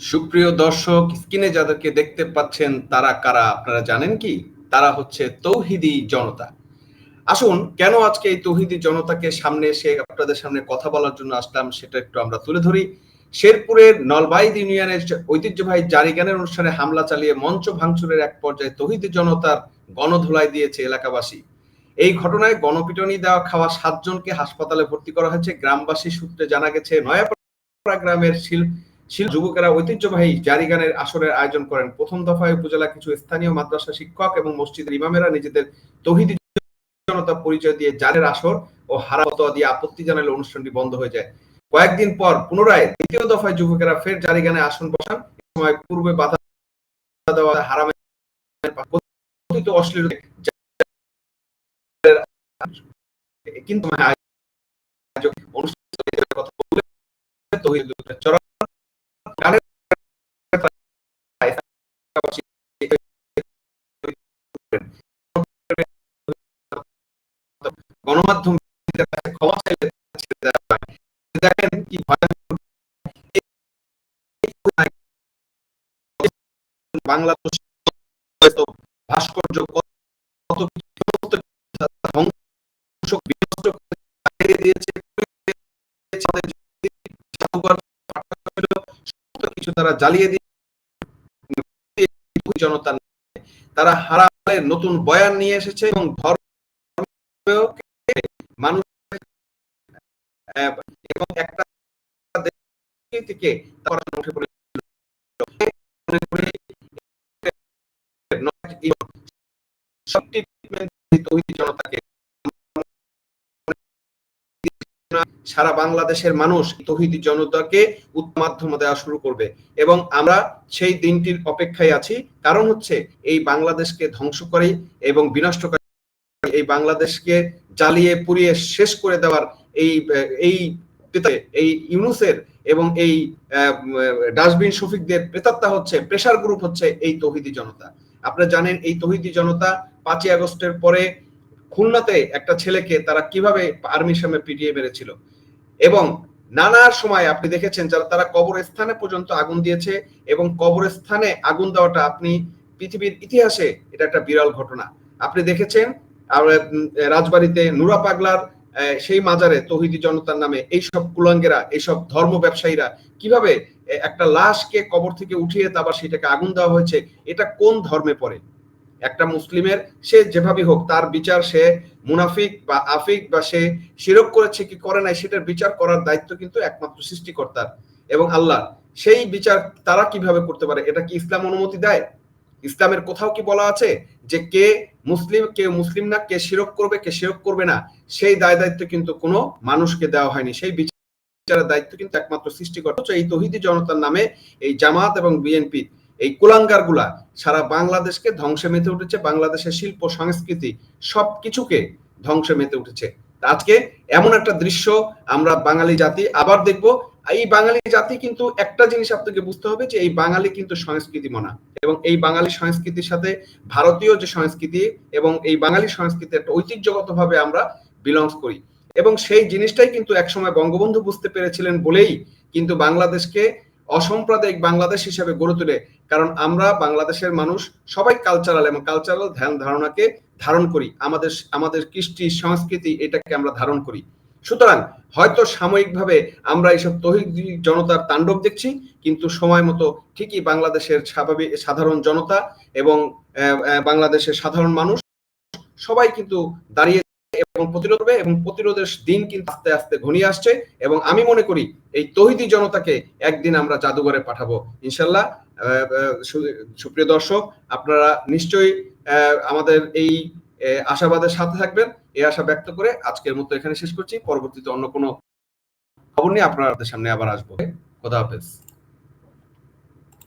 সুপ্রিয় দর্শক, স্ক্রিনে যাদেরকে দেখতে পাচ্ছেন, তারা কারা? আপনারা জানেন কি? তারা হচ্ছে তৌহিদি জনতা। আসুন, কেন আজকে এই তৌহিদি জনতাকে সামনে এসে আপনাদের সামনে কথা বলার জন্য আসলাম, সেটা একটু আমরা তুলে ধরি। শেরপুরের নলবাইদ ইউনিয়নের ঐতিহ্যবাহী জারিগানের অনুষ্ঠানে হামলা চালিয়ে মঞ্চ ভাঙচুরের এক পর্যায়ে তৌহিদি জনতার গণধোলাই দিয়েছে এলাকাবাসী। এই ঘটনায় গণপিটনি দেওয়া খাওয়া সাতজনকে হাসপাতালে ভর্তি করা হয়েছে। গ্রামবাসী সূত্রে জানা গেছে, নয়াপাড়া গ্রামের শিল শিল যুবকেরা ঐতিহ্যবাহী জারিগানের আসরের আয়োজন করেন। প্রথম দফায় উপজেলা কিছু স্থানীয় মাদ্রাসা শিক্ষক এবং মসজিদের ইমামেরা নিজেদের তৌহিদি জনতা পরিচয় দিয়ে জারের আসর ও হারা ফতোয়া দিয়ে আপত্তি জানালে অনুষ্ঠানটি বন্ধ হয়ে যায়। কয়েকদিন পর পুনরায় দ্বিতীয় দফায় যুবকেরা ফের জারিগানে আসন বসান। সময় পূর্বে বাধা দেওয়া কথিত অশ্লীল কিন্তু আয়োজক অনুষ্ঠানের কথা বলে তৌহিদ চরম গানের গণমাধ্যম ক্ষমা চাইলে দেখেন কি বাংলাদেশ ভাস্কর্য কত ধ্বংস দিয়েছে কিছু তারা জ্বালিয়ে দিয়ে জনতা তারা হারালের নতুন বয়ান নিয়ে এসেছে এবং ধর্ম এবং একটা থেকে সারা বাংলাদেশের মানুষ তহিদি জনতাকে মাধ্যম দেওয়া শুরু করবে। এবং আমরা সেই দিনটির অপেক্ষায় আছি। কারণ হচ্ছে এই বাংলাদেশকে ধ্বংস করে এবং বিনষ্ট করে এই বাংলাদেশকে জ্বালিয়ে পুড়িয়ে শেষ করে দেওয়ার এই এই এই ইউনুসের এবং এই ডাস্টবিন শফিকদের প্রেতাত্মা হচ্ছে প্রেশার গ্রুপ হচ্ছে এই তহিদি জনতা। আপনারা জানেন এই তহিদি জনতা পাঁচই আগস্টের পরে খুলনাতে একটা ছেলেকে তারা কীভাবে আর্মির সামনে পিটিয়ে মেরেছিল। এবং নানা সময় আপনি দেখেছেন যারা, তারা কবরস্থানে পর্যন্ত আগুন দিয়েছে এবং কবরস্থানে আগুন দেওয়াটা আপনি পৃথিবীর ইতিহাসে এটা একটা বিরল ঘটনা। আপনি দেখেছেন রাজবাড়িতে নুরা পাগলার সেই মাজারে তহিদি জনতার নামে এইসব কুলাঙ্গেরা, এইসব ধর্ম ব্যবসায়ীরা কীভাবে একটা লাশকে কবর থেকে উঠিয়ে তারপর সেটাকে আগুন দেওয়া হয়েছে, এটা কোন ধর্মে পড়ে? একটা মুসলিমের, সে যেভাবে হোক, তার বিচার সে মুনাফিক বা আফিক বা সে শিরক করেছে কি করে নাই, সেটার বিচার করার দায়িত্ব কিন্তু একমাত্র সৃষ্টিকর্তার এবং আল্লাহ সেই বিচার তারা কীভাবে করতে পারে, এটা কি ইসলাম অনুমতি দেয়? ইসলামের কোথাও কি বলা আছে? যে কে মুসলিম কে মুসলিম না, কে শিরক করবে, কে শিরক করবে না, সেই দায় দায়িত্ব কিন্তু কোনো মানুষকে দেওয়া হয়নি। সেই বিচারের দায়িত্ব কিন্তু একমাত্র সৃষ্টিকর্তা এই তহিদি জনতার নামে এই জামাত এবং বিএনপি। এই কুলাঙ্গারগুলা সারা বাংলাদেশকে ধ্বংসে মেতে উঠেছে, বাংলাদেশের শিল্প, সংস্কৃতি সব কিছুকে ধ্বংসে মেতে উঠেছে। আজকে এমন একটা দৃশ্য আমরা বাঙালি জাতি আবার দেখব এই বাঙালি জাতি কিন্তু একটা জিনিস আপনাকে বুঝতে হবে যে এই বাঙালি কিন্তু সংস্কৃতি মনা এবং এই বাঙালি সংস্কৃতির সাথে ভারতীয় যে সংস্কৃতি এবং এই বাঙালি সংস্কৃতি একটা ঐতিহ্যগত ভাবে আমরা বিলংস করি। এবং সেই জিনিসটাই কিন্তু একসময় বঙ্গবন্ধু বুঝতে পেরেছিলেন বলেই কিন্তু বাংলাদেশকে অসাম্প্রদায়িক বাংলাদেশ হিসেবে গড়ে তোলে। কারণ আমরা বাংলাদেশের মানুষ, সবাই কালচারাল এবং কালচারাল ধ্যান ধারণাকে ধারণ করি। আমাদের আমাদের কৃষ্টি, সংস্কৃতি এটাকে আমরা ধারণ করি। সুতরাং হয়তো সাময়িকভাবে আমরা এইসব তহিদ জনতার তাণ্ডব দেখছি, কিন্তু সময় মতো ঠিকই বাংলাদেশের স্বাভাবিক সাধারণ জনতা এবং বাংলাদেশের সাধারণ মানুষ সবাই কিন্তু দাঁড়িয়ে এবং প্রতিরোধ হবে এবং প্রতিরোধের দিন কিন্তু আস্তে আস্তে ঘনিয়ে আসছে এবং আমি মনে করি এই তহিদি জনতাকে একদিন আমরা জাদুঘরে পাঠাবো। ইনশাল্লাহ সুপ্রিয় দর্শক, আপনারা নিশ্চয়ই আমাদের এই আশাবাদের সাথে থাকবেন। এই আশা ব্যক্ত করে আজকের মতো এখানে শেষ করছি। পরবর্তীতে অন্য কোনো খবর নিয়ে আপনাদের সামনে আবার আসব। খোদা হাফেজ।